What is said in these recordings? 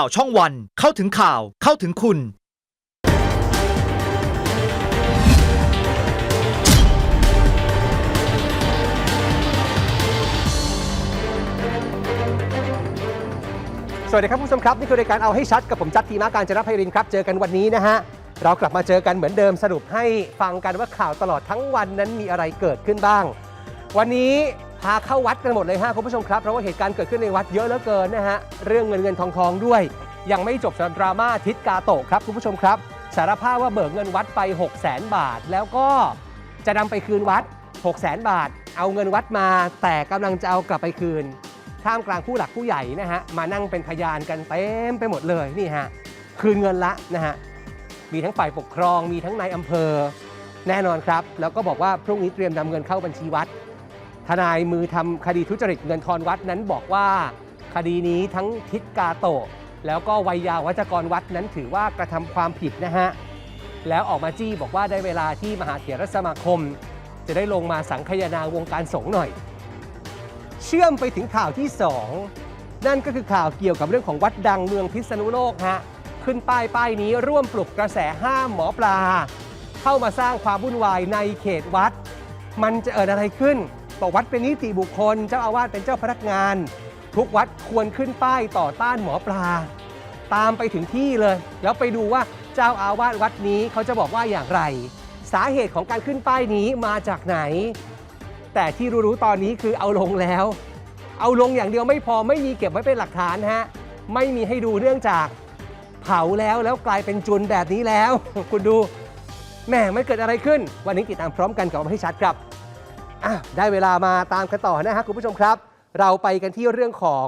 ข่าวช่องวัน เข้าถึงข่าวเข้าถึงคุณ สวัสดีครับคุณผู้ชมครับนี่คือรายการเอาให้ชัดกับผมจัดทีมาการจนภัยรินครับเจอกันวันนี้นะฮะเรากลับมาเจอกันเหมือนเดิมสรุปให้ฟังกันว่าข่าวตลอดทั้งวันนั้นมีอะไรเกิดขึ้นบ้าง วันนี้ พาเข้าวัดกันหมดเลยฮะคุณผู้ชมครับเพราะว่าเหตุการณ์เกิดขึ้นในวัดเยอะเหลือเกินนะฮะเรื่องเงินเงินทองทองด้วย ยังไม่จบสำหรับดราม่าทิศกาโตะครับคุณผู้ชมครับ สารภาพว่าเบิกเงินวัดไป 6 0 0 0 0 0บาท แล้วก็จะนำไปคืนวัด 6 0 0 0 0 0บาท เอาเงินวัดมา แต่กำลังจะเอากลับไปคืนท่ามกลางผู้หลักผู้ใหญ่นะฮะมานั่งเป็นพยานกันเต็มไปหมดเลยนี่ฮะคืนเงินละนะฮะมีทั้งฝ่ายปกครองมีทั้งนายอำเภอ แน่นอนครับ แล้วก็บอกว่าพรุ่งนี้เตรียมนำเงินเข้าบัญชีวัด ทนายมือทำคดีทุจริตเงินทอนวัดนั้นบอกว่า คดีนี้ทั้งทิศกาโตะ แล้วก็วัยยาวัจกรวัดนั้นถือว่ากระทำความผิดนะฮะ แล้วออกมาจี้บอกว่าได้เวลาที่มหาเถรสมาคม จะได้ลงมาสังคายนาวงการสงฆ์หน่อย เชื่อมไปถึงข่าวที่ 2 นั่นก็คือข่าวเกี่ยวกับเรื่องของวัดดังเมืองพิษณุโลกฮะขึ้นป้ายป้ายนี้ร่วมปลุกกระแสห้ามหมอปลา เข้ามาสร้างความวุ่นวายในเขตวัด มันจะเกิดอะไรขึ้น บอกวัดเป็นนิติบุคคล เจ้าอาวาสเป็นเจ้าพนักงาน ทุกวัดควรขึ้นป้ายต่อต้านหมอปลา ตามไปถึงที่เลย แล้วไปดูว่าเจ้าอาวาสวัดนี้เขาจะบอกว่าอย่างไร สาเหตุของการขึ้นป้ายนี้มาจากไหน แต่ที่รู้ๆตอนนี้คือเอาลงแล้ว เอาลงอย่างเดียวไม่พอไม่มีเก็บไว้เป็นหลักฐานฮะไม่มีให้ดูเนื่องจากเผาแล้วแล้วกลายเป็นจุนแบบนี้แล้ว คุณดูแหม่ไม่เกิดอะไรขึ้น วันนี้ติดตามพร้อมกันกับให้ชัดครับ อะได้เวลามาตามกันต่อนะฮะคุณผู้ชมครับ เราไปกันที่เรื่องของ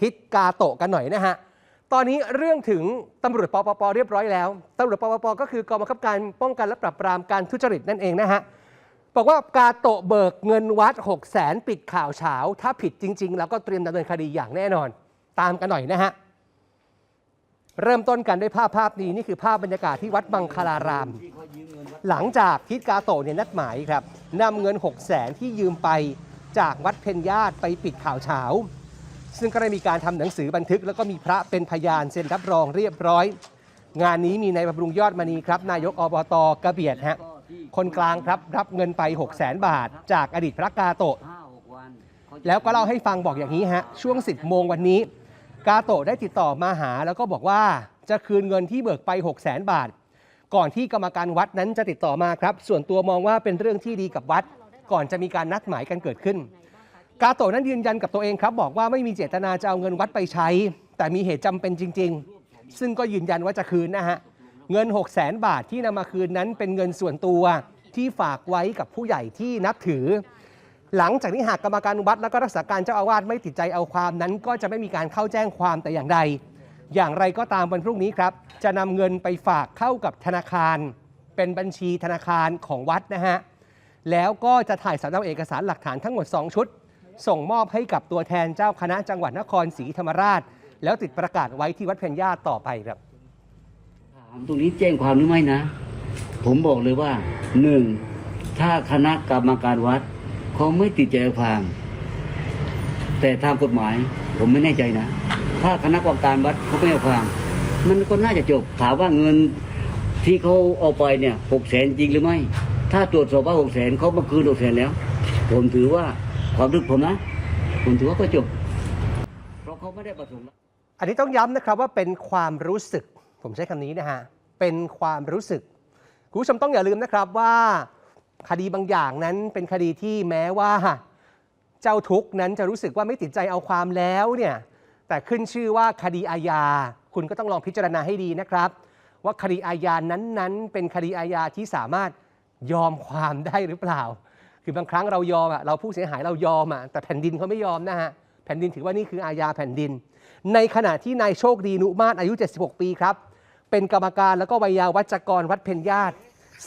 ทิศกาโตะกันหน่อยนะฮะตอนนี้เรื่องถึงตำรวจปปปเรียบร้อยแล้วตำรวจปปปก็คือกองบังคับการป้องกันและปราบปรามการทุจริตนั่นเองนะฮะบอกว่ากาโตะเบิกเงินวัด 6 0แสนปิดข่าวเช้าถ้าผิดจริง ๆ แล้วก็เตรียมดำเนินคดีอย่างแน่นอน ตามกันหน่อยนะฮะ เริ่มต้นกันด้วยภาพภาพนี้นี่คือภาพบรรยากาศที่วัดบังคลาราม หลังจากทิศกาโตเนี่ยนัดหมายครับนำเงิน 6 0แสนที่ยืมไปจากวัดเพญญาติไปปิดข่าวเช้าซึ่งก็ได้มีการทำหนังสือบันทึก แล้วก็มีพระเป็นพยานเซ็นรับรองเรียบร้อย งานนี้มีนายบำรุงยอดมณีครับ นายกอบตกระเบียดฮะคนกลางครับรับเงินไป 6 0แสนบาท จากอดีตพระกาโตแล้วก็เล่าให้ฟังบอกอย่างนี้ฮะช่วง 10โมงวันนี้ กาโตะได้ติดต่อมาหาแล้วก็บอกว่าจะคืนเงินที่เบิกไป 6 0แสนบาท ก่อนที่กรรมการวัดนั้นจะติดต่อมาครับ ส่วนตัวมองว่าเป็นเรื่องที่ดีกับวัด ก่อนจะมีการนัดหมายกันเกิดขึ้น กาโตะนั้นยืนยันกับตัวเองครับบอกว่าไม่มีเจตนาจะเอาเงินวัดไปใช้ แต่มีเหตุจำเป็นจริง ๆ ซึ่งก็ยืนยันว่าจะคืนนะฮะเงิน 6 0แสนบาทที่นำมาคืนนั้นเป็นเงินส่วนตัวที่ฝากไว้กับผู้ใหญ่ที่นับถือ หลังจากนี้หากกรรมการวัดและก็รักษาการเจ้าอาวาสไม่ติดใจเอาความนั้น ก็จะไม่มีการเข้าแจ้งความแต่อย่างใด อย่างไรก็ตามวันพรุ่งนี้ครับ จะนำเงินไปฝากเข้ากับธนาคาร เป็นบัญชีธนาคารของวัดนะฮะแล้วก็จะถ่ายสำเนาเอกสารหลักฐานทั้งหมด 2 ชุด ส่งมอบให้กับตัวแทนเจ้าคณะจังหวัดนครศรีธรรมราช แล้วติดประกาศไว้ที่วัดเพญญาติต่อไปครับถามตรงนี้แจ้งความหรือไม่นะ ผมบอกเลยว่าหนึ่งถ้าคณะกรรมการวัด เขาไม่ติดใจอาความ แต่ทางกฎหมายผมไม่แน่ใจนะ ถ้าคณะกรรมการวัดเขาไม่เอาความ มันก็น่าจะจบ ถามว่าเงินที่เขาเอาไปเนี่ยหกแสนจริงหรือไม่ ถ้าตรวจสอบว่าหกแสนเขามาคืนหกแสนแล้ว ผมถือว่าความรู้สึกผมนะ ผมถือว่าก็จบ เพราะเขาไม่ได้ประสงค์อันนี้ต้องย้ำนะครับว่าเป็นความรู้สึก ผมใช้คำนี้นะฮะ เป็นความรู้สึก คุณผู้ชมต้องอย่าลืมนะครับว่า คดีบางอย่างนั้นเป็นคดีที่แม้ว่า เจ้าทุกนั้นจะรู้สึกว่าไม่ติดใจเอาความแล้วเนี่ยแต่ขึ้นชื่อว่าคดีอาญา คุณก็ต้องลองพิจารณาให้ดีนะครับ ว่าคดีอาญานั้นๆ เป็นคดีอาญาที่สามารถยอมความได้หรือเปล่า คือบางครั้งเรายอมอะเราผู้เสียหายเรายอมอะแต่แผ่นดินเขาไม่ยอมนะฮะแผ่นดินถือว่านี่คืออาญาแผ่นดิน ในขณะที่นายโชคดีนุมาศอายุ 76 ปีครับ เป็นกรรมการแล้วก็วัยยาวัจกรวัดเพญญาติ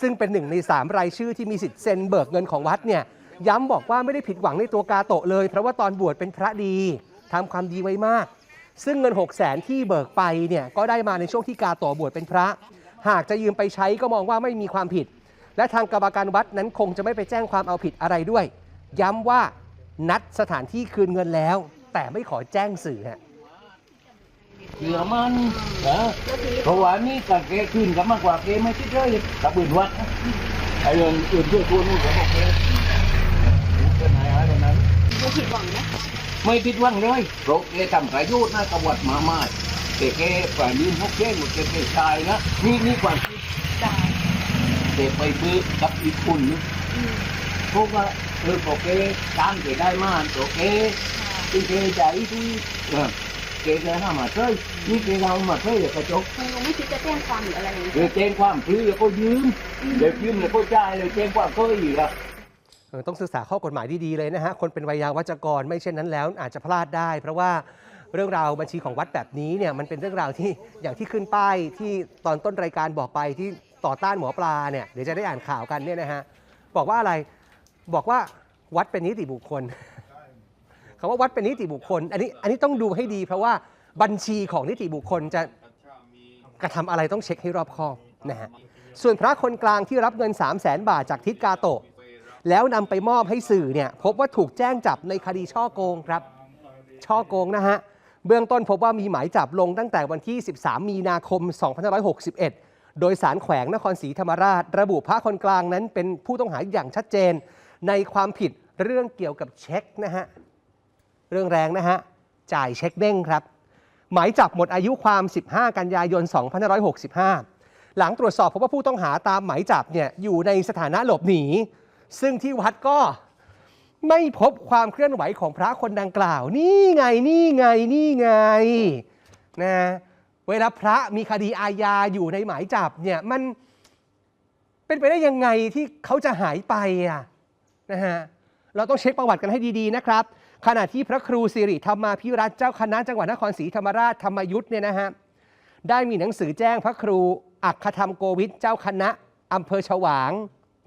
ซึ่งเป็นหนึ่งใน 3 รายชื่อที่มีสิทธิ์เซ็นเบิกเงินของวัดเนี่ยย้ำบอกว่าไม่ได้ผิดหวังในตัวกาโตะเลย เพราะว่าตอนบวชเป็นพระดีทำความดีไว้มาก ซึ่งเงิน 6 0แสนที่เบิกไปเนี่ยก็ได้มาในช่วงที่กาโตะบวชเป็นพระ หากจะยืมไปใช้ก็มองว่าไม่มีความผิด และทางกรรมการวัดนั้นคงจะไม่ไปแจ้งความเอาผิดอะไรด้วย ย้ำว่านัดสถานที่คืนเงินแล้ว แต่ไม่ขอแจ้งสื่อฮะ เชื่อมันเออเพราะว่านี่กับเกขึ้นกับมากกว่าเกไม่คิดเลยกับอื่นวัดนะไอ้เรื่องอื่นช่วยตัวนู่นผมบอกเกเป็นไงฮะตรงนั้นดูผิดหวังไหมไม่ผิดหวังเลยเพราะเกทำประโยชน์นะกับวัดมามากแต่เกฝ่ายยืนพวกเกหมดเกเกชายนะนี่นี่ความคิดจ้าเด็กไปซื้อกับอีกคนนึงพวกว่าเออโอเคตามเกได้มาโอเคที่เกใจที่ เออเกจะทำมาเฉยนี่เกเรามาเฉยกระจกคุณลุงไม่คิดจะแจ้งความหรืออะไรอย่างเดี๋ยวแจ้งความซื้อแล้วก็ยืมเดี๋ยวยืมแล้วก็จ่ายเลยแจ้งความก็อีกอะเออต้องศึกษาข้อกฎหมายดีๆเลยนะฮะ คนเป็นวัยยาวัจกรไม่เช่นนั้นแล้วอาจจะพลาดได้ เพราะว่าเรื่องราวบัญชีของวัดแบบนี้เนี่ยมันเป็นเรื่องราวที่อย่างที่ขึ้นป้ายที่ตอนต้นรายการบอกไปที่ต่อต้านหมอปลาเนี่ยเดี๋ยวจะได้อ่านข่าวกันเนี่ยนะฮะบอกว่าอะไรบอกว่าวัดเป็นนิติบุคคล คำว่าวัดเป็นนิติบุคคล อันนี้อันนี้ต้องดูให้ดี เพราะว่าบัญชีของนิติบุคคลจะกระทำอะไรต้องเช็คให้รอบคอบนะฮะส่วนพระคนกลางที่รับเงิน 3 0 0แสนบาทจากทิศกาโตะ แล้วนำไปมอบให้สื่อเนี่ยพบว่าถูกแจ้งจับในคดีช่อโกงครับ ช่อโกงนะฮะเบื้องต้นพบว่ามีหมายจับลงตั้งแต่วันที่ 13 มีนาคม 2561 โดยสารแขวงนครศรีธรรมราช ระบุพระคนกลางนั้นเป็นผู้ต้องหาอย่างชัดเจน ในความผิดเรื่องเกี่ยวกับเช็คนะฮะ เรื่องแรงนะฮะ จ่ายเช็คเด้งครับ หมายจับหมดอายุความ 15 กันยายน 2565 หลังตรวจสอบพบว่าผู้ต้องหาตามหมายจับเนี่ยอยู่ในสถานะหลบหนี ซึ่งที่วัดก็ไม่พบความเคลื่อนไหวของพระคนดังกล่าว นี่ไงนี่ไงนี่ไงนะเวลาพระมีคดีอาญาอยู่ในหมายจับเนี่ยมันเป็นไปได้ยังไงที่เขาจะหายไปอะนะฮะเราต้องเช็คประวัติกันให้ดี ๆ นะครับ ขณะที่พระครูสิริธรรมาภิรัตเจ้าคณะจังหวัดนครศรีธรรมราชธรรมยุทธ์เนี่ยนะฮะได้มีหนังสือแจ้งพระครูอัคคธรรมโกวิทเจ้าคณะอำเภอฉวาง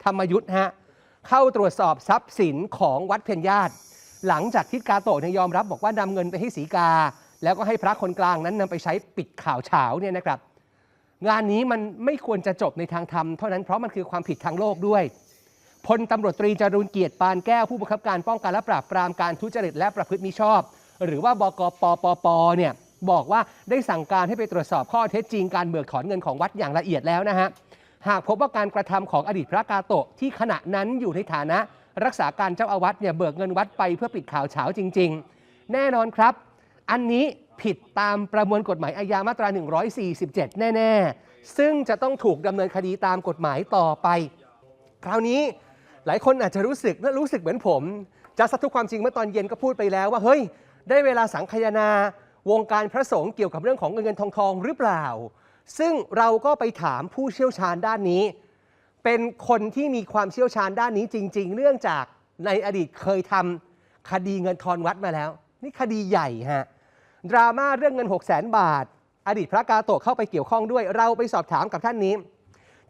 ธรรมยุทธ์ฮะเข้าตรวจสอบทรัพย์สินของวัดเพ็ญญาติ หลังจากทิศกาโตะเนี่ยยอมรับบอกว่านำเงินไปให้สีกา แล้วก็ให้พระคนกลางนั้นนำไปใช้ปิดข่าวเฉาเนี่ยนะครับ งานนี้มันไม่ควรจะจบในทางธรรมเท่านั้นเพราะมันคือความผิดทางโลกด้วย พลตำรวจตรีจรูนเกียรติปานแก้วผู้บังคับการป้องกันและปราบปรามการทุจริตและประพฤติมิชอบ หรือว่าบกปปปเนี่ยบอกว่าได้สั่งการให้ไปตรวจสอบข้อเท็จจริงการเบิกถอนเงินของวัดอย่างละเอียดแล้วนะฮะหากพบว่าการกระทำของอดีตพระกาโตะที่ขณะนั้นอยู่ในฐานะ รักษาการเจ้าอาวาสเนี่ยเบิกเงินวัดไปเพื่อปิดข่าวเฉาจริง ๆ แน่นอนครับ อันนี้ผิดตามประมวลกฎหมายอาญามาตรา 147 แน่ ๆ ซึ่งจะต้องถูกดำเนินคดีตามกฎหมายต่อไป คราวนี้ หลายคนอาจจะรู้สึกและรู้สึกเหมือนผมจะสักทุกความจริงเมื่อตอนเย็นก็พูดไปแล้วว่าเฮ้ย ได้เวลาสังคายนาวงการพระสงฆ์เกี่ยวกับเรื่องของเงินเงินทองทองหรือเปล่า ซึ่งเราก็ไปถามผู้เชี่ยวชาญด้านนี้ เป็นคนที่มีความเชี่ยวชาญด้านนี้จริง ๆเนื่องจากในอดีตเคยทำคดีเงินทอนวัดมาแล้ว นี่คดีใหญ่ฮะดราม่าเรื่องเงิน 6 0 0 0 0 0 บาท อดีตพระกาโตะเข้าไปเกี่ยวข้องด้วย เราไปสอบถามกับท่านนี้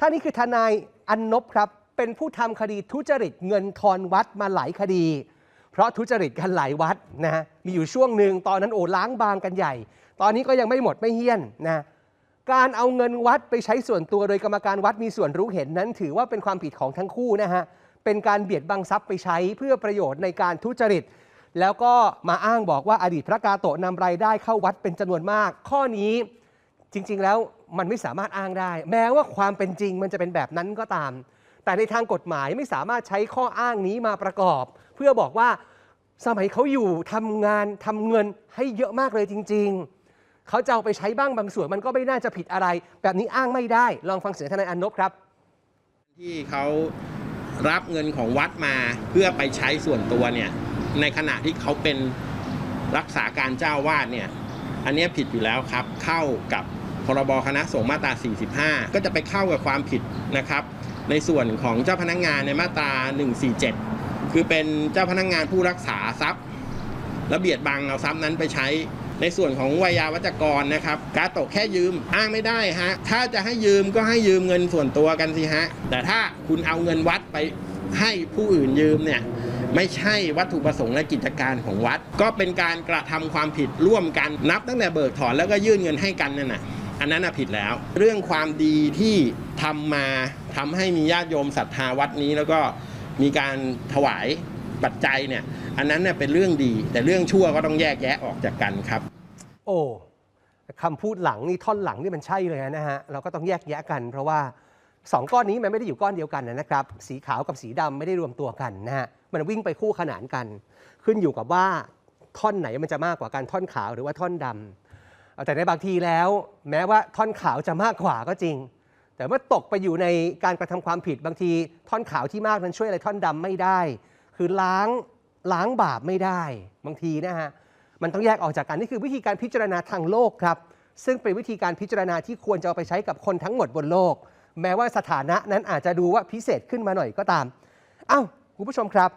ท่านนี้คือทนายอันนบครับ เป็นผู้ทำคดีทุจริตเงินทอนวัดมาหลายคดี เพราะทุจริตกันหลายวัดนะฮะมีอยู่ช่วงหนึ่งตอนนั้นโอ้ล้างบางกันใหญ่ ตอนนี้ก็ยังไม่หมดไม่เฮี้ยนนะการเอาเงินวัดไปใช้ส่วนตัวโดยกรรมการวัดมีส่วนรู้เห็นนั้น ถือว่าเป็นความผิดของทั้งคู่นะฮะเป็นการเบียดบังทรัพย์ไปใช้เพื่อประโยชน์ในการทุจริต แล้วก็มาอ้างบอกว่าอดีตพระกาโตะนำรายได้เข้าวัดเป็นจำนวนมาก ข้อนี้จริง ๆ แล้วมันไม่สามารถอ้างได้ แม้ว่าความเป็นจริงมันจะเป็นแบบนั้นก็ตาม แต่ในทางกฎหมายไม่สามารถใช้ข้ออ้างนี้มาประกอบ เพื่อบอกว่าสมัยเขาอยู่ทำงานทำเงินให้เยอะมากเลยจริง ๆ เขาจะเอาไปใช้บ้างบางส่วนมันก็ไม่น่าจะผิดอะไร แบบนี้อ้างไม่ได้ ลองฟังเสียงทนายอนนบครับ ที่เขารับเงินของวัดมาเพื่อไปใช้ส่วนตัวเนี่ยในขณะที่เขาเป็นรักษาการเจ้าวาดเนี่ยอันนี้ผิดอยู่แล้วครับ เข้ากับพรบคณะสงฆ์มาตรา 45 ก็จะไปเข้ากับความผิดนะครับ ในส่วนของเจ้าพนักงานในมาตรา 147 คือเป็นเจ้าพนักงานผู้รักษาทรัพย์แล้วเบียดบังเอาทรัพย์นั้นไปใช้ในส่วนของวัยาวัจกรนะครับการตกแค่ยืมอ้างไม่ได้ฮะถ้าจะให้ยืมก็ให้ยืมเงินส่วนตัวกันสิฮะแต่ถ้าคุณเอาเงินวัดไปให้ผู้อื่นยืมเนี่ยไม่ใช่วัตถุประสงค์และกิจการของวัด ก็เป็นการกระทำความผิดร่วมกันนับตั้งแต่เบิกถอนแล้วก็ยื่นเงินให้กันนั่นน่ะ อันนั้นผิดแล้ว เรื่องความดีที่ทำมาทำให้มีญาติโยมศรัทธาวัดนี้ แล้วก็มีการถวายปัจจัยเนี่ย อันนั้นเนี่ยเป็นเรื่องดี แต่เรื่องชั่วก็ต้องแยกแยะออกจากกันครับ โอ้คำพูดหลังนี่ท่อนหลังนี่มันใช่เลยนะฮะเราก็ต้องแยกแยะกัน เพราะว่าสองก้อนนี้มันไม่ได้อยู่ก้อนเดียวกันนะครับ สีขาวกับสีดำไม่ได้รวมตัวกันนะฮะมันวิ่งไปคู่ขนานกัน ขึ้นอยู่กับว่าท่อนไหนมันจะมากกว่ากันท่อนขาวหรือว่าท่อนดำเอา แต่ในบางทีแล้ว แม้ว่าท่อนขาวจะมากกว่าก็จริง แต่เมื่อตกไปอยู่ในการกระทำความผิดบางที ท่อนขาวที่มากนั้นช่วยอะไรท่อนดำไม่ได้ คือล้างล้างบาปไม่ได้ บางทีนะฮะมันต้องแยกออกจากกันนี่คือวิธีการพิจารณาทางโลกครับ ซึ่งเป็นวิธีการพิจารณาที่ควรจะเอาไปใช้กับคนทั้งหมดบนโลก แม้ว่าสถานะนั้นอาจจะดูว่าพิเศษขึ้นมาหน่อยก็ตามอ้าวคุณผู้ชมครับ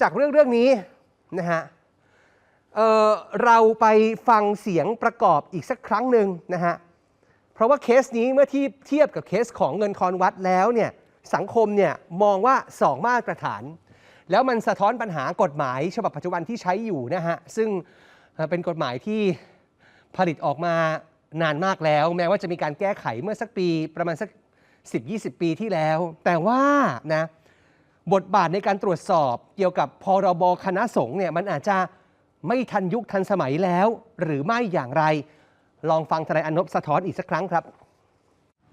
จากเรื่องเรื่องนี้นะฮะ เเราไปฟังเสียงประกอบอีกสักครั้งหนึ่งนะฮะ เพราะว่าเคสนี้เมื่อที่เทียบกับเคสของเงินทอนวัดแล้วเนี่ยสังคมเนี่ยมองว่า 2 มาตรฐาน แล้วมันสะท้อนปัญหากฎหมายฉบับปัจจุบันที่ใช้อยู่นะฮะ ซึ่งเอ่อเป็นกฎหมายที่ผลิตออกมานานมากแล้ว แม้ว่าจะมีการแก้ไขเมื่อสักปีประมาณสัก 10-20 ปีที่แล้ว แต่ว่านะบทบาทในการตรวจสอบเกี่ยวกับพรบคณะสงฆ์เนี่ยมันอาจจะ ไม่ทันยุคทันสมัยแล้ว หรือไม่อย่างไร ลองฟังทนายอนบสะท้อนอีกสักครั้งครับ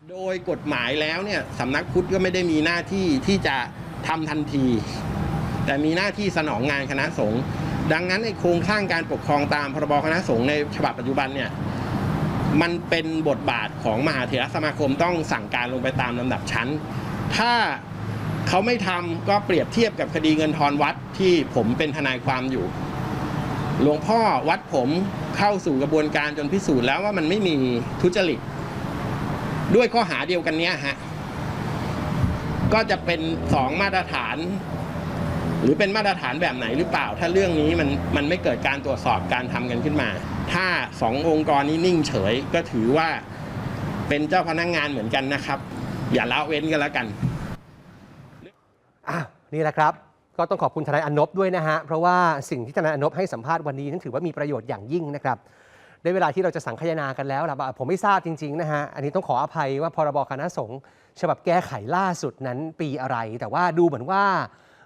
โดยกฎหมายแล้วเนี่ยสำนักพุทธก็ไม่ได้มีหน้าที่ที่จะทำทันที แต่มีหน้าที่สนองงานคณะสงฆ์ดังนั้นในโครงสร้างการปกครองตามพรบคณะสงฆ์ในฉบับปัจจุบันเนี่ยมันเป็นบทบาทของมหาเถรสมาคมต้องสั่งการลงไปตามลำดับชั้น ถ้าเขาไม่ทำก็เปรียบเทียบกับคดีเงินทอนวัดที่ผมเป็นทนายความอยู่ หลวงพ่อวัดผมเข้าสู่กระบวนการจนพิสูจน์แล้วว่ามันไม่มีทุจริต ด้วยข้อหาเดียวกันเนี้ยฮะ ก็จะเป็นสองมาตรฐาน หรือเป็นมาตรฐานแบบไหนหรือเปล่า ถ้าเรื่องนี้มันมันไม่เกิดการตรวจสอบการทำกันขึ้นมา ถ้าสององค์กรนี้นิ่งเฉยก็ถือว่าเป็นเจ้าพนักงงานเหมือนกันนะครับ อย่าละเว้นกันแล้วกัน อ้าว นี่แหละครับ ก็ต้องขอบคุณทนายอนบด้วยนะฮะ เพราะว่าสิ่งที่ทนายอนบให้สัมภาษณ์วันนี้นั้นถือว่ามีประโยชน์อย่างยิ่งนะครับได้เวลาที่เราจะสังคายนากันแล้วล่ะผมไม่ทราบจริงๆนะฮะ อันนี้ต้องขออภัยว่าพรบคณะสงฆ์ฉบับแก้ไขล่าสุดนั้นปีอะไร แต่ว่าดูเหมือนว่า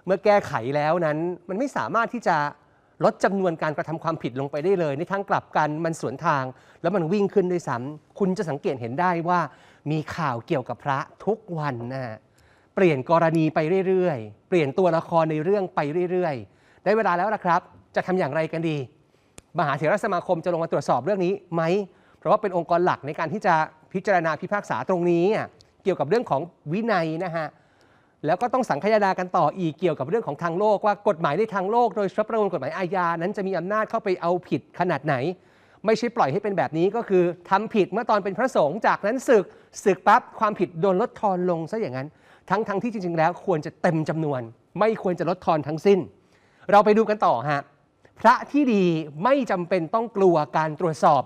เมื่อแก้ไขแล้วนั้นมันไม่สามารถที่จะลดจำนวนการกระทำความผิดลงไปได้เลย ในทางกลับกันมันสวนทาง แล้วมันวิ่งขึ้นด้วยซ้ำคุณจะสังเกตเห็นได้ว่ามีข่าวเกี่ยวกับพระทุกวันนะฮะ เปลี่ยนกรณีไปเรื่อยๆ เปลี่ยนตัวละครในเรื่องไปเรื่อยๆ ได้เวลาแล้วละครับ จะทำอย่างไรกันดี มหาเถรสมาคมจะลงมาตรวจสอบเรื่องนี้ไหม เพราะว่าเป็นองค์กรหลักในการที่จะพิจารณาพิพากษาตรงนี้เกี่ยวกับเรื่องของวินัยนะฮะ แล้วก็ต้องสังคายนากันต่ออีกเกี่ยวกับเรื่องของทางโลกว่ากฎหมายในทางโลก โดยเฉพาะประมวลกฎหมายอาญานั้นจะมีอำนาจเข้าไปเอาผิดขนาดไหน ไม่ใช่ปล่อยให้เป็นแบบนี้ก็คือทำผิดเมื่อตอนเป็นพระสงฆ์จากนั้นศึกศึกปั๊บความผิดโดนลดทอนลงซะอย่างนั้น ทั้งทั้งที่จริง ๆ แล้วควรจะเต็มจำนวน ไม่ควรจะลดทอนทั้งสิ้น เราไปดูกันต่อฮะพระที่ดีไม่จำเป็นต้องกลัวการตรวจสอบ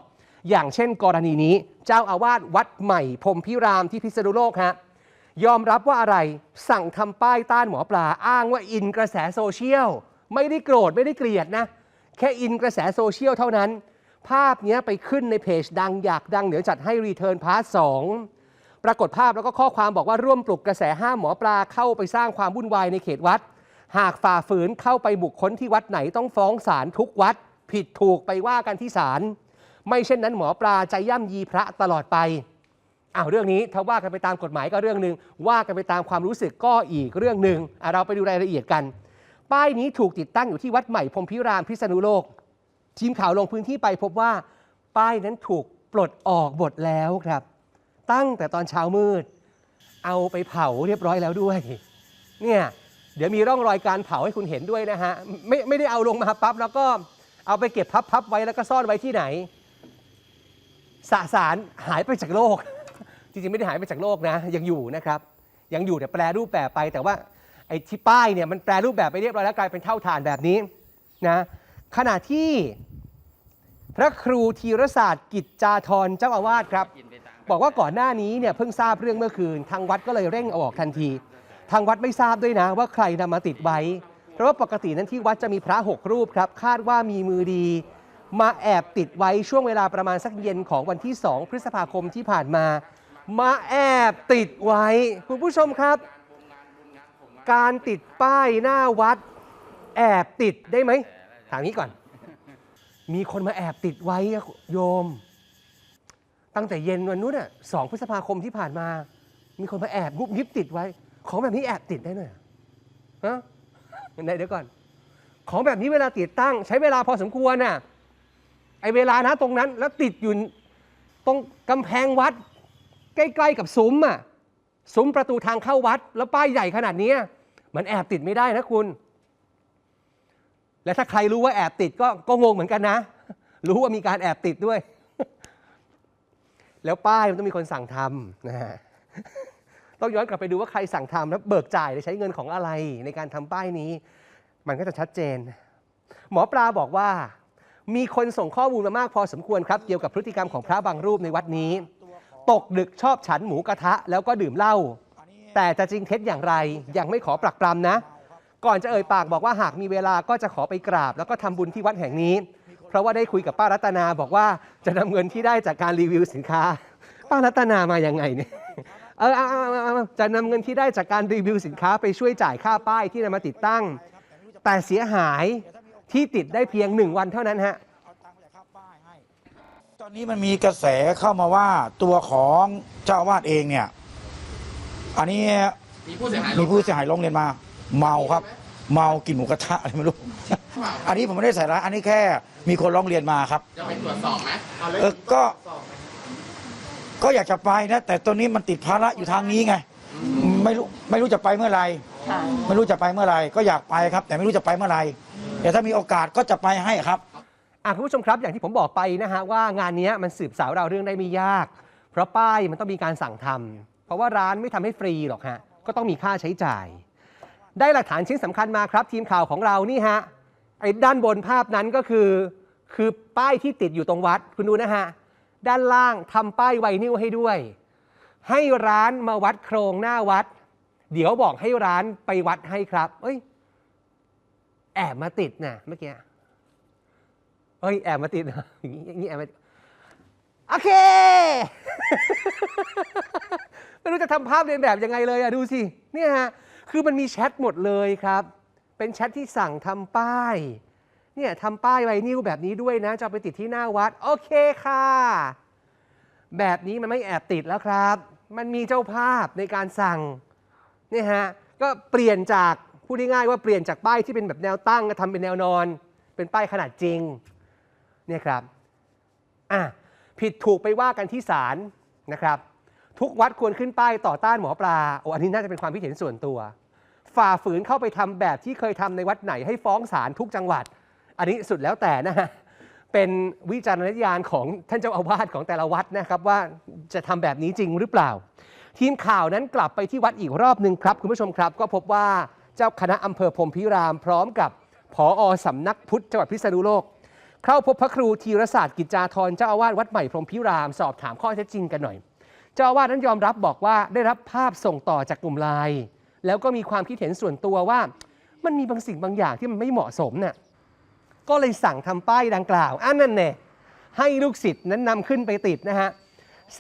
อย่างเช่น กรณีนี้ เจ้าอาวาสวัดใหม่พรมพิรามที่พิษณุโลกฮะยอมรับว่าอะไรสั่งทำป้ายต้านหมอปลาอ้างว่าอินกระแสโซเชียล ไม่ได้โกรธไม่ได้เกลียดนะ แค่อินกระแสโซเชียลเท่านั้น ภาพเนี้ยไปขึ้นในเพจดังอยากดังเดี๋ยวจัดให้รีเทิร์นพาร์ทสอง ปรากฏภาพแล้วก็ข้อความบอกว่าร่วมปลุกกระแสห้ามหมอปลาเข้าไปสร้างความวุ่นวายในเขตวัด หากฝ่าฝืนเข้าไปบุคคลที่วัดไหนต้องฟ้องศาลทุกวัด ผิดถูกไปว่ากันที่ศาลไม่เช่นนั้นหมอปลาจะย่ำยีพระตลอดไปอ้าวเรื่องนี้ถ้าว่ากันไปตามกฎหมายก็เรื่องหนึ่งว่ากันไปตามความรู้สึกก็อีกเรื่องหนึ่งเราไปดูรายละเอียดกัน ป้ายนี้ถูกติดตั้งอยู่ที่วัดใหม่พรมพิรามพิษณุโลก ทีมข่าวลงพื้นที่ไปพบว่า ป้ายนั้นถูกปลดออกหมดแล้วครับ ตั้งแต่ตอนเช้ามืด เอาไปเผาเรียบร้อยแล้วด้วย เนี่ยเดี๋ยวมีร่องรอยการเผาให้คุณเห็นด้วยนะฮะไม่ไม่ได้เอาลงมาปั๊บแล้วก็เอาไปเก็บพับๆไว้แล้วก็ซ่อนไว้ที่ไหน สสารหายไปจากโลก จริงๆ ไม่ได้หายไปจากโลกนะ ยังอยู่นะครับ ยังอยู่แต่แปลรูปแบบไป แต่ว่าไอ้ที่ป้ายเนี่ยมันแปลรูปแบบไปเรียบร้อยแล้วกลายเป็นเท่าฐานแบบนี้นะขณะที่พระครูธีรศาสตร์กิจจาธรเจ้าอาวาสครับ บอกว่าก่อนหน้านี้เนี่ยเพิ่งทราบเรื่องเมื่อคืน ทางวัดก็เลยเร่งเอาออกทันที ทางวัดไม่ทราบด้วยนะว่าใครนำมาติดไว้ เพราะว่าปกตินั้นที่วัดจะมีพระหกรูปครับคาดว่ามีมือดี มาแอบติดไว้ช่วงเวลาประมาณสักเย็นของวันที่ 2 พฤษภาคมที่ผ่านมา มาแอบติดไว้ คุณผู้ชมครับ การติดป้ายหน้าวัดแอบติดได้ไหมถามนี้ก่อน มีคนมาแอบติดไว้อะโยม ตั้งแต่เย็นวันนู้นอะสองพฤษภาคมที่ผ่านมา มีคนมาแอบงุบงิบติดไว้ ของแบบนี้แอบติดได้หน่อยเหรอฮะไหนเดี๋ยวก่อน ของแบบนี้เวลาติดตั้ง ใช้เวลาพอสมควรน่ะไอเวลานะตรงนั้น แล้วติดอยู่ตรงกำแพงวัด ใกล้ๆกับซุ้มอะซุ้มประตูทางเข้าวัด แล้วป้ายใหญ่ขนาดนี้มันแอบติดไม่ได้นะคุณ และถ้าใครรู้ว่าแอบติดก็ก็งงเหมือนกันนะ รู้ว่ามีการแอบติดด้วย แล้วป้ายมันต้องมีคนสั่งทำนะฮะต้องย้อนกลับไปดูว่าใครสั่งทำแล้วเบิกจ่ายหรือใช้เงินของอะไรในการทำป้ายนี้ มันก็จะชัดเจน หมอปลาบอกว่า มีคนส่งข้อมูลมามากพอสมควรครับ เกี่ยวกับพฤติกรรมของพระบางรูปในวัดนี้ ตกดึกชอบฉันหมูกระทะ แล้วก็ดื่มเหล้าแต่จะจริงเท็จอย่างไรยังไม่ขอปรักปรำนะ ก่อนจะเอ่ยปากบอกว่าหากมีเวลาก็จะขอไปกราบ แล้วก็ทำบุญที่วัดแห่งนี้ เพราะว่าได้คุยกับป้ารัตนาบอกว่าจะนำเงินที่ได้จากการรีวิวสินค้า ป้ารัตนามาอยังไงเนี่ยเออจะนำเงินที่ได้จากการรีวิวสินค้าไปช่วยจ่ายค่าป้ายที่นำมาติดตั้ง แต่เสียหายที่ติดได้เพียงหนึ่งวันเท่านั้นฮะตอนนี้มันมีกระแสเข้ามาว่าตัวของเจ้าวาสเองเนี่ย อันนี้มีผู้เสียหายมีผู้เสียหายร้องเรียนมา เมาครับ เมากินหมูกระทะอะไรไม่รู้ อันนี้ผมไม่ได้ใส่ร้ายอันนี้แค่มีคนร้องเรียนมาครับจะไปตรวจสอบไหมเออก็ ก็อยากจะไปนะ แต่ตอนนี้มันติดภาระอยู่ทางนี้ไง ไม่รู้ไม่รู้จะไปเมื่อไหร่ไม่รู้จะไปเมื่อไหร่ก็อยากไปครับ แต่ไม่รู้จะไปเมื่อไหร่แต่ถ้ามีโอกาสก็จะไปให้ครับอะคุณผู้ชมครับอย่างที่ผมบอกไปนะฮะว่างานเนี้ยมันสืบสาวเราวเรื่องได้ไม่ยาก เพราะป้ายมันต้องมีการสั่งทำเพราะว่าร้านไม่ทำให้ฟรีหรอกฮะก็ต้องมีค่าใช้จ่าย ได้หลักฐานชิ้นสำคัญมาครับ ทีมข่าวของเรานี่ฮะไอ้ด้านบนภาพนั้นก็คือ คือป้ายที่ติดอยู่ตรงวัดคุณดูนะฮะ ด้านล่างทำป้ายไวนิลให้ด้วย ให้ร้านมาวัดโครงหน้าวัด เดี๋ยวบอกให้ร้านไปวัดให้ครับ เอ้ย แอบมาติดนะเมื่อกี้เอ้ยแอบมาติดนี้อย่างนี้แอบมาโอเคไม่รู้จะทำภาพเรียนแบบยังไงเลยอะดูสิเนี่ยฮะ คือมันมีแชทหมดเลยครับ เป็นแชทที่สั่งทำป้าย เนี่ยทำป้ายไวนิวแบบนี้ด้วยนะ จะไปติดที่หน้าวัด โอเคค่ะ แบบนี้มันไม่แอบติดแล้วครับ มันมีเจ้าภาพในการสั่งเนี่ยฮะ ก็เปลี่ยนจากพูดง่ายๆว่าเปลี่ยนจากป้ายที่เป็นแบบแนวตั้งก็ทำเป็นแนวนอน เป็นป้ายขนาดจริงเนี่ยครับอะผิดถูกไปว่ากันที่ศาลนะครับ ทุกวัดควรขึ้นป้ายต่อต้านหมอปลาโอ้อันนี้น่าจะเป็นความคิดเห็นส่วนตัว ฝ่าฝืนเข้าไปทำแบบที่เคยทำในวัดไหนให้ฟ้องศาลทุกจังหวัด อันนี้สุดแล้วแต่นะฮะเป็นวิจารณญาณของท่านเจ้าอาวาสของแต่ละวัดนะครับว่าจะทำแบบนี้จริงหรือเปล่า ทีมข่าวนั้นกลับไปที่วัดอีกรอบหนึ่งครับ คุณผู้ชมครับก็พบว่าเจ้าคณะอำเภอพรมพิรามพร้อมกับผอสำนักพุทธจังหวัดพิษณุโลก เข้าพบพระครูธีรศาสตร์กิจจาธรเจ้าอาวาสวัดใหม่พรมพิรามสอบถามข้อเท็จจริงกันหน่อย เจ้าอาวาสนั้นยอมรับบอกว่าได้รับภาพส่งต่อจากกลุ่มไลน์ แล้วก็มีความคิดเห็นส่วนตัวว่า มันมีบางสิ่งบางอย่างที่มันไม่เหมาะสมน่ะก็เลยสั่งทำป้ายดังกล่าวอันนั่นแน่ให้ลูกศิษย์นั้นนำขึ้นไปติดนะฮะ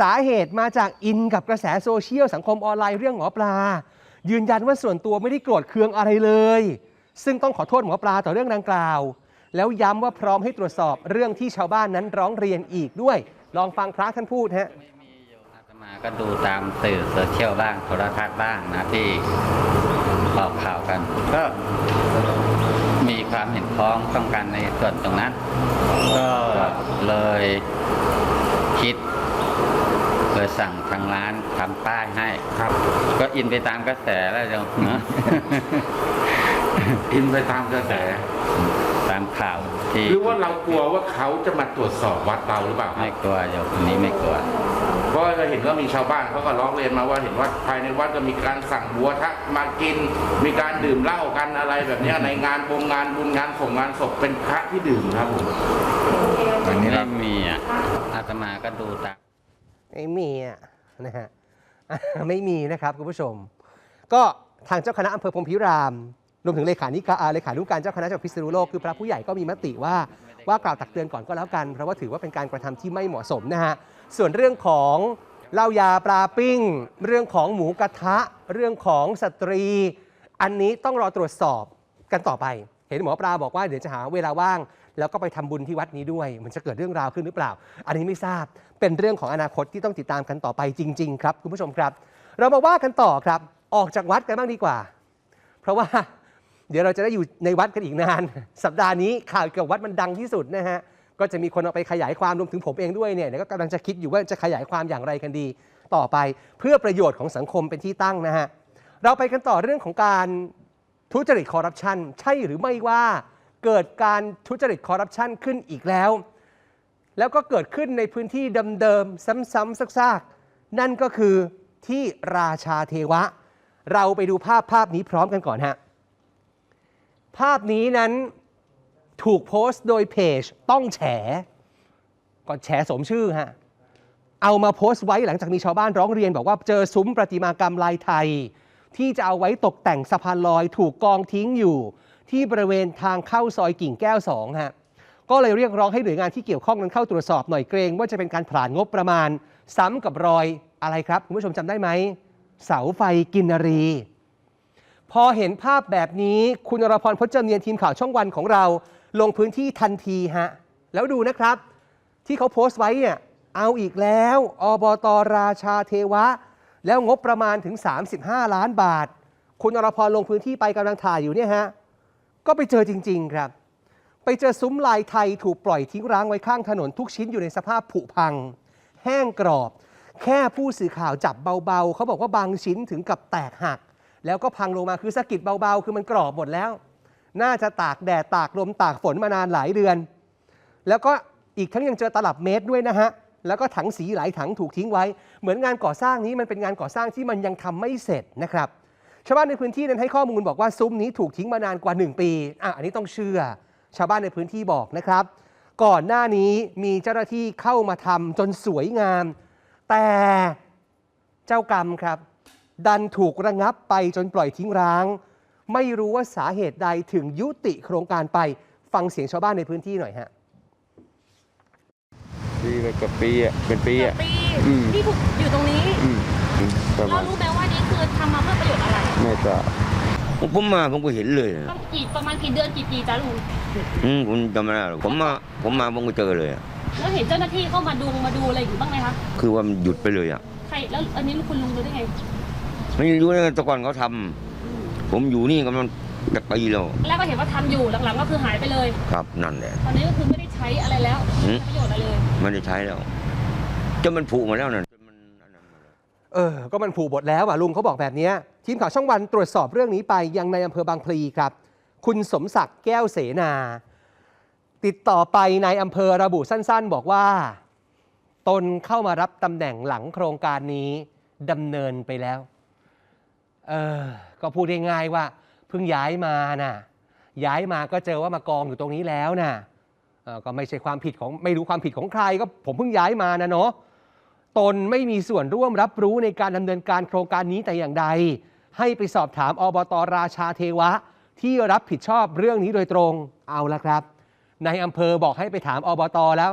สาเหตุมาจากอินกับกระแสโซเชียลสังคมออนไลน์เรื่องหมอปลา ยืนยันว่าส่วนตัวไม่ได้โกรธเคืองอะไรเลย ซึ่งต้องขอโทษหมอปลาต่อเรื่องดังกล่าว แล้วย้ำว่าพร้อมให้ตรวจสอบเรื่องที่ชาวบ้านนั้นร้องเรียนอีกด้วย ลองฟังพระท่านพูดฮะ ม่มีอยู่อาตมาก็ดูตามสื่อโซเชียลบ้างโทรทัศน์บ้างนะที่ออกข่าวกัน ก็มีความเห็นพ้องต้องกันในส่วนตรงนั้น ก็เลยคิดเลยสั่งทางร้านทำป้ายให้ครับ ก็อินไปตามกระแสแล้วเดี๋ยวเนอะอินไปตามกระแส ตามข่าวที่หรือว่าเรากลัวว่าเขาจะมาตรวจสอบวัดเราหรือเปล่าครัไม่บกลัวโยมคนนี้ไม่กลัว เพราะเราเห็นว่ามีชาวบ้านเขาก็ร้องเรียนมาว่าเห็นว่าภายในวัดก็มีการสั่งบัวทะมากิน มีการดื่มเหล้ากันอะไรแบบเนี้ยในงานบงงานบุญงานส่งงานศพเป็นพระที่ดื่มครับผมไม่มีอะอาตมาก็ดูตามไม่มีอะนะฮะไม่มีนะครับคุณผู้ชม ก็ทางเจ้าคณะอำเภอพรหมพิราม รวมถึงเลขานิกาเลขานุการเจ้าคณะจังหวัดพิษณุโลกคือพระผู้ใหญ่ก็มีมติว่าว่ากล่าวตักเตือนก่อนก็แล้วกัน เพราะว่าถือว่าเป็นการกระทำที่ไม่เหมาะสมนะฮะส่วนเรื่องของเหล้ายาปลาปิ้ง เรื่องของหมูกระทะ เรื่องของสตรี อันนี้ต้องรอตรวจสอบกันต่อไป เห็นหมอปลาบอกว่าเดี๋ยวจะหาเวลาว่าง แล้วก็ไปทำบุญที่วัดนี้ด้วย มันจะเกิดเรื่องราวขึ้นหรือเปล่า อันนี้ไม่ทราบเป็นเรื่องของอนาคตที่ต้องติดตามกันต่อไปจริง ๆ ครับคุณผู้ชมครับ เรามาว่ากันต่อครับ ออกจากวัดกันบ้างดีกว่า เพราะว่า เดี๋ยวเราจะได้อยู่ในวัดกันอีกนาน สัปดาห์นี้ข่าวเกี่ยวกับวัดมันดังที่สุดนะฮะก็จะมีคนเอาไปขยายความรวมถึงผมเองด้วยเนี่ยเดี๋ยวก็กำลังจะคิดอยู่ว่าจะขยายความอย่างไรกันดี ต่อไปเพื่อประโยชน์ของสังคมเป็นที่ตั้งนะฮะเราไปกันต่อเรื่องของการทุจริตคอร์รัปชันใช่หรือไม่ว่าเกิดการทุจริตคอร์รัปชันขึ้นอีกแล้ว แล้วก็เกิดขึ้นในพื้นที่เดิมๆซ้ำๆซากๆ นั่นก็คือที่ราชาเทวะ เราไปดูภาพภาพนี้พร้อมกันก่อนฮะ ภาพนี้นั้นถูกโพสต์โดยเพจต้องแฉก็แฉสมชื่อฮะเอามาโพสต์ไว้หลังจากมีชาวบ้านร้องเรียน บอกว่าเจอซุ้มประติมากรรมลายไทย ที่จะเอาไว้ตกแต่งสะพานลอยถูกกองทิ้งอยู่ ที่บริเวณทางเข้าซอยกิ่งแก้ว2ฮะก็เลยเรียกร้องให้หน่วยงานที่เกี่ยวข้องนั้นเข้าตรวจสอบหน่อยเกรงว่าจะเป็นการผลาญงบประมาณ ซ้ำกับรอยอะไรครับ คุณผู้ชมจำได้ไหมเสาไฟกินรี พอเห็นภาพแบบนี้คุณอรพรพจน์เนียนทีมข่าวช่องวันของเรา ลงพื้นที่ทันทีฮะ แล้วดูนะครับ ที่เขาโพสต์ไว้เนี่ยเอาอีกแล้วอบตราชาเทวะ แล้วงบประมาณถึง 35 ล้านบาท คุณอรพรลงพื้นที่ไปกำลังถ่ายอยู่เนี่ยฮะ ก็ไปเจอจริง ๆ ครับ ไปเจอซุ้มลายไทยถูกปล่อยทิ้งร้างไว้ข้างถนนทุกชิ้นอยู่ในสภาพผุพัง แห้งกรอบ แค่ผู้สื่อข่าวจับเบาๆ เขาบอกว่าบางชิ้นถึงกับแตกหัก แล้วก็พังลงมาคือสะกิดเบาๆ คือมันกรอบหมดแล้ว น่าจะตากแดดตากลมตากฝนมานานหลายเดือน แล้วก็อีกทั้งยังเจอตลับเมตรด้วยนะฮะแล้วก็ถังสีหลายถังถูกทิ้งไว้ เหมือนงานก่อสร้างนี้มันเป็นงานก่อสร้างที่มันยังทำไม่เสร็จนะครับชาวบ้านในพื้นที่นั้นให้ข้อมูลบอกว่าซุ้มนี้ถูกทิ้งมานานกว่า 1 ปีอะอันนี้ต้องเชื่อ ชาวบ้านในพื้นที่บอกนะครับ ก่อนหน้านี้มีเจ้าหน้าที่เข้ามาทำจนสวยงาม แต่เจ้ากรรมครับ ดันถูกระงับไปจนปล่อยทิ้งร้าง ไม่รู้ว่าสาเหตุใดถึงยุติโครงการไปฟังเสียงชาวบ้านในพื้นที่หน่อยฮะปีไปเกับปีอะเป็นปีอะปีอืมที่ถูกอยู่ตรงนี้อืมอืมประเรามาณรู้ไหมว่านี่คือทำมาเพื่อประโยชน์อะไรไม่ทราบผมมาผมก็เห็นเลยนะต้องกี่ประมาณกี่เดือนกี่ปีจ้าลุงอืมผมจำไม่ได้หรอกผมมาผมมาผมก็เจอเลยอะแล้วเห็นเจ้าหน้าที่เข้ามาดูมาดูอะไรอยู่บ้างไหมคะคือว่ามันหยุดไปเลยอะใครแล้วอันนี้คุณลุงรู้ได้ไง ไม่รู้นะแต่ก่อนเขาทำผมอยู่นี่ก็มันจะปีแล้วแรกก็เห็นว่าทำอยู่หลังๆก็คือหายไปเลยครับนั่นแหละตอนนี้ก็คือไม่ได้ใช้อะไรแล้วอืมไม่ได้ประโยชน์อะไรเลยไม่ได้ใช้แล้วจนมันผุมาแล้วนะจนมันอันนั้นมาแล้วเออ ก็มันผูกบทแล้วอะลุงเขาบอกแบบเนี้ยทีมข่าวช่องวันตรวจสอบเรื่องนี้ไปยังในอำเภอบางพลีครับ คุณสมศักดิ์แก้วเสนา ติดต่อไปในอำเภอระบุสั้นๆ บอกว่า ตนเข้ามารับตำแหน่งหลังโครงการนี้ดำเนินไปแล้ว เออ ก็พูดง่ายๆว่าเพิ่งย้ายมาน่ะ ย้ายมาก็เจอว่ามากองอยู่ตรงนี้แล้วน่ะเอ่อก็ไม่ใช่ความผิดของไม่รู้ความผิดของใครก็ผมเพิ่งย้ายมานะเนาะ ตนไม่มีส่วนร่วมรับรู้ในการดำเนินการโครงการนี้แต่อย่างใด ให้ไปสอบถามอบตราชาเทวะ ที่รับผิดชอบเรื่องนี้โดยตรงเอาละครับ ในอำเภอบอกให้ไปถามอบตแล้ว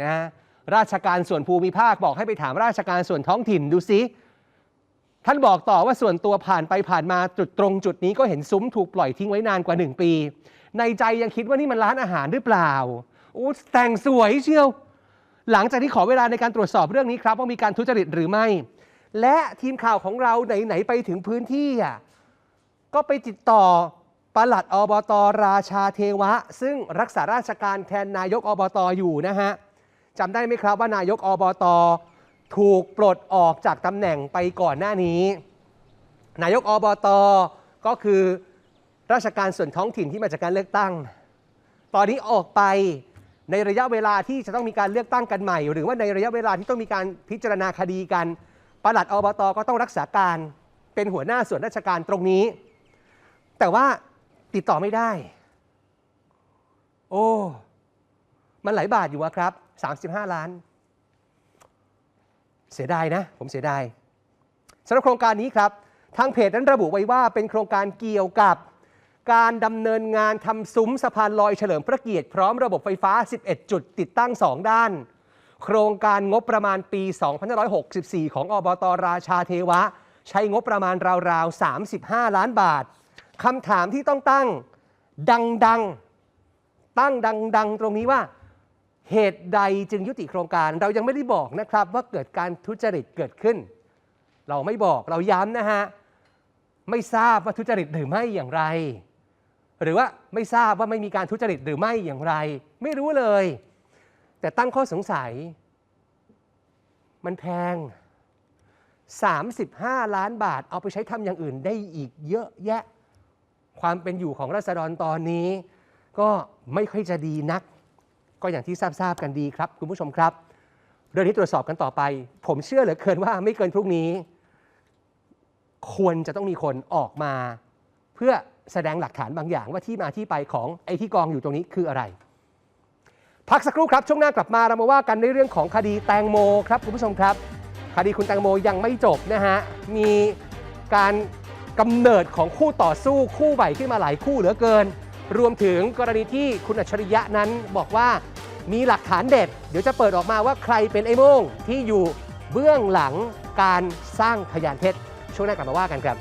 นะฮะราชการส่วนภูมิภาคบอกให้ไปถามราชการส่วนท้องถิ่นดูสิ ท่านบอกต่อว่าส่วนตัวผ่านไปผ่านมาจุดตรงจุดนี้ก็เห็นซุ้มถูกปล่อยทิ้งไว้นานกว่า 1 ปี ในใจยังคิดว่านี่มันร้านอาหารหรือเปล่าโอ้แต่งสวยเชียว หลังจากที่ขอเวลาในการตรวจสอบเรื่องนี้ครับว่ามีการทุจริตหรือไม่ และทีมข่าวของเราไหนๆไปถึงพื้นที่อะก็ไปติดต่อปลัดอบตราชาเทวะ ซึ่งรักษาราชการแทนนายกอบตอยู่นะฮะจำได้ไหมครับว่านายกอบต ถูกปลดออกจากตำแหน่งไปก่อนหน้านี้ นายกอบตก็คือราชการส่วนท้องถิ่นที่มาจากการเลือกตั้ง ตอนนี้ออกไปในระยะเวลาที่จะต้องมีการเลือกตั้งกันใหม่ หรือว่าในระยะเวลาที่ต้องมีการพิจารณาคดีกันปลัดอบตก็ต้องรักษาการเป็นหัวหน้าส่วนราชการตรงนี้ แต่ว่าติดต่อไม่ได้ โอ้ มันหลายบาทอยู่อะครับ 35 ล้าน เสียดายนะ ผมเสียดายสำหรับโครงการนี้ครับ ทางเพจนั้นระบุไว้ว่าเป็นโครงการเกี่ยวกับการดำเนินงานทำซุ้มสะพานลอยเฉลิมพระเกียรติพร้อมระบบไฟฟ้า 11 จุดติดตั้ง 2 ด้าน โครงการงบประมาณปี 2564 ของอบตราชาเทวะ ใช้งบประมาณราวๆ 35 ล้านบาทคำถามที่ต้องตั้งดังๆ ตั้งดัง ๆ ตรงนี้ว่า เหตุใดจึงยุติโครงการ เรายังไม่ได้บอกนะครับว่าเกิดการทุจริตเกิดขึ้น เราไม่บอกเราย้ำนะฮะไม่ทราบว่าทุจริตหรือไม่อย่างไร หรือว่าไม่ทราบว่าไม่มีการทุจริตหรือไม่อย่างไร ไม่รู้เลย แต่ตั้งข้อสงสัย มันแพง 35 ล้านบาทเอาไปใช้ทำอย่างอื่นได้อีกเยอะแยะ ความเป็นอยู่ของรัษฎรตอนนี้ ก็ไม่ค่อยจะดีนัก ก็อย่างที่ทราบๆกันดีครับ คุณผู้ชมครับ เรื่องนี้ตรวจสอบกันต่อไป ผมเชื่อเหลือเกินว่าไม่เกินพรุ่งนี้ ควรจะต้องมีคนออกมา เพื่อแสดงหลักฐานบางอย่างว่าที่มาที่ไปของไอ้ที่กองอยู่ตรงนี้คืออะไร พักสักครู่ครับ ช่วงหน้ากลับมาเรามาว่ากันในเรื่องของคดีแตงโมครับคุณผู้ชมครับ คดีคุณแตงโมยังไม่จบนะฮะมีการกำเนิดของคู่ต่อสู้คู่ใหม่ขึ้นมาหลายคู่เหลือเกิน รวมถึงกรณีที่คุณอัจฉริยะนั้นบอกว่า มีหลักฐานเด็ด เดี๋ยวจะเปิดออกมาว่าใครเป็นไอ้โม่งที่อยู่เบื้องหลังการสร้างพยานเท็จช่วงหน้ากลับมาว่ากันครับ